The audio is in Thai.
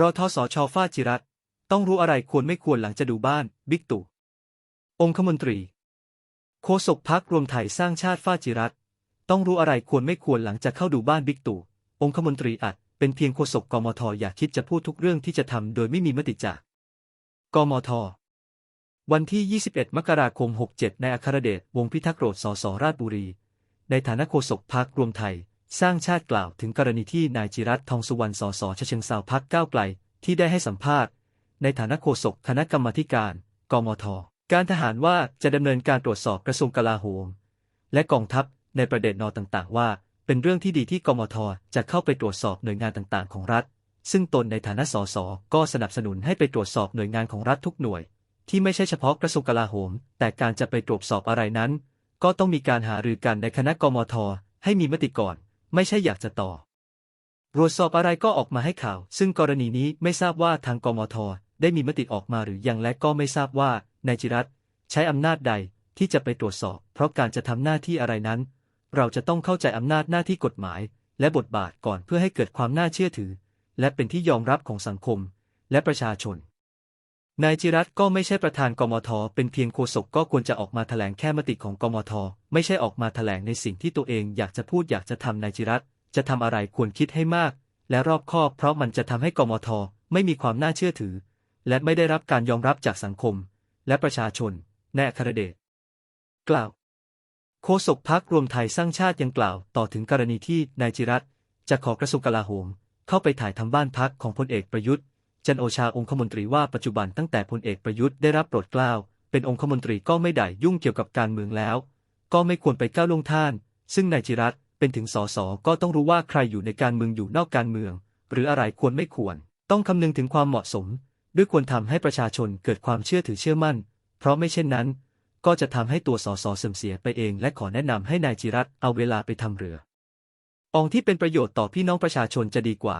รอทสชฟ้าจิรัตต้องรู้อะไรควรไม่ควรหลังจะดูบ้าน บิ๊กตู่องคมนตรี โฆษกพักรวมไทยสร้างชาติฟ้าจิรัตต้องรู้อะไรควรไม่ควรหลังจะเข้าดูบ้านบิ๊กตู่องคมนตรีอาจเป็นเพียงโฆษกกมทอย่าคิดจะพูดทุกเรื่องที่จะทำโดยไม่มีมติจากกมท วันที่ 21 มกราคม 67 ในอัครเดชวงพิทักษ์โรดสสราชบุรี ในฐานะโฆษกพักรวมไทย สร้างชาติกล่าวถึงกรณีที่นายจิรัตทองสุวรรณสสชเชิงเซาพักก้าวไกล ที่ได้ให้สัมภาษณ์ ในฐานะโฆษกคณะกรรมธิการ กมท การทหารว่าจะดำเนินการตรวจสอบกระทรวงกลาโหม และกองทัพในประเด็นนอต่างๆ ว่า เป็นเรื่องที่ดีที่กมทจะเข้าไปตรวจสอบหน่วยงานต่างๆ ของรัฐ ซึ่งตนในฐานะสสก็สนับสนุนให้ไปตรวจสอบหน่วยงานของรัฐทุกหน่วย ที่ไม่ใช่เฉพาะกระทรวงกลาโหม แต่การจะไปตรวจสอบอะไรนั้น ก็ต้องมีการหารือกันในคณะกมท ให้มีมติก่อน ไม่ใช่อยากจะต่อตรวจสอบอะไรก็ออกมาให้ข่าว ซึ่งกรณีนี้ไม่ทราบว่าทางกมท ได้มีมติออกมาหรือยังและก็ไม่ทราบว่านายจิรัตใช้อำนาจใดที่จะไปตรวจสอบ เพราะการจะทำหน้าที่อะไรนั้น เราจะต้องเข้าใจอำนาจหน้าที่กฎหมาย และบทบาทก่อนเพื่อให้เกิดความน่าเชื่อถือ และเป็นที่ยอมรับของสังคม และประชาชน นายจิรัตก็ไม่ใช่ประธานกมท เป็นเพียงโฆษกก็ควรจะออกมาแถลงแค่มติของกมท ไม่ใช่ออกมาแถลงในสิ่งที่ตัวเองอยากจะพูดอยากจะทำนายจิรัตจะทำอะไรควรคิดให้มาก และรอบคอบเพราะมันจะทำให้กมท ไม่มีความน่าเชื่อถือ และไม่ได้รับการยอมรับจากสังคม และประชาชน แน่ครเดชกล่าว โฆษกพักรวมไทยสร้างชาติยังกล่าวต่อถึงกรณีที่นายจิรัตจะขอกระทรวงกลาโหมเข้าไปถ่ายทำบ้านพักของพลเอกประยุทธ์ จันโอชาองคมนตรีว่าปัจจุบันตั้งแต่พลเอกประยุทธ์ได้รับโปรดเกล้า เป็นองคมนตรีก็ไม่ได้ยุ่งเกี่ยวกับการเมืองแล้ว ก็ไม่ควรไปก้าวล่วงท่าน ซึ่งนายจิรัตเป็นถึงสสก็ต้องรู้ว่าใครอยู่ในการเมืองอยู่นอกการเมือง หรืออะไรควรไม่ควร ต้องคำนึงถึงความเหมาะสม ด้วยควรทำให้ประชาชนเกิดความเชื่อถือเชื่อมั่น เพราะไม่เช่นนั้น ก็จะทำให้ตัวสสเสื่อมเสียไปเอง และขอแนะนำให้นายจิรัตเอาเวลาไปทำเรือ องที่เป็นประโยชน์ต่อพี่น้องประชาชนจะดีกว่า